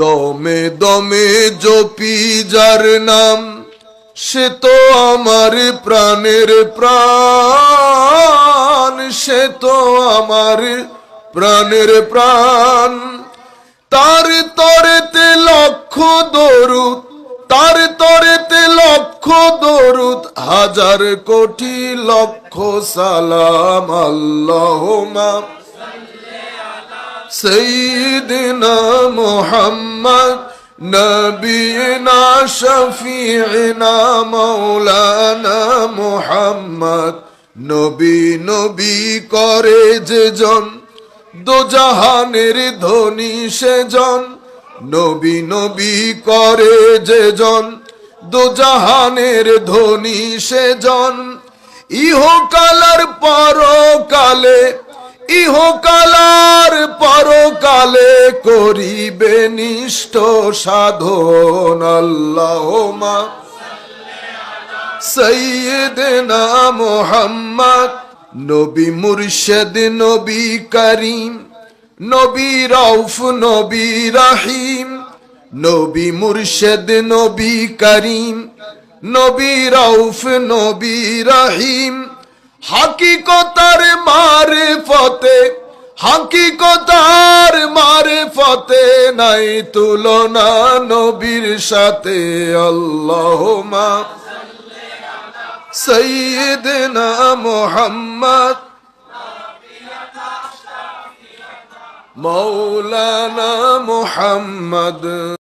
দমে দমে জপি যার নাম, সে তো আমার প্রাণের প্রাণ, সে তো আমার প্রাণের প্রাণ। তার তরেতে লক্ষ দরুদ, তার তরেতে লক্ষ দরুদ, হাজার কোটি লক্ষ সালাম আল্লাহুম্মা। سيدنا محمد نبينا شفيعنا مولانا محمد নবী নবী করে যে জন দোজাহানের ধনী সেজন নবী নবী করে যে জন দোজাহানের ধনী সেজন ইহকালার পরকালে ইহকালার পরকালে করিবে নিষ্ঠ সাধন আল্লাহমা সৈয়দনা মোহাম্মদ, নবী মুর্শদ, নবী করিম, নবী রৌফ নবী রাহিম, নবী মুর্শদ, নবী করিম, নবী রৌফ নবী রহিম। হাকিকতার মারে ফতে হাকিকতার মারে ফতে নাই তুলনা নবীর সাথে আল্লাহমা সৈয়দনা মোহাম্মদ মৌলানা মোহাম্মদ।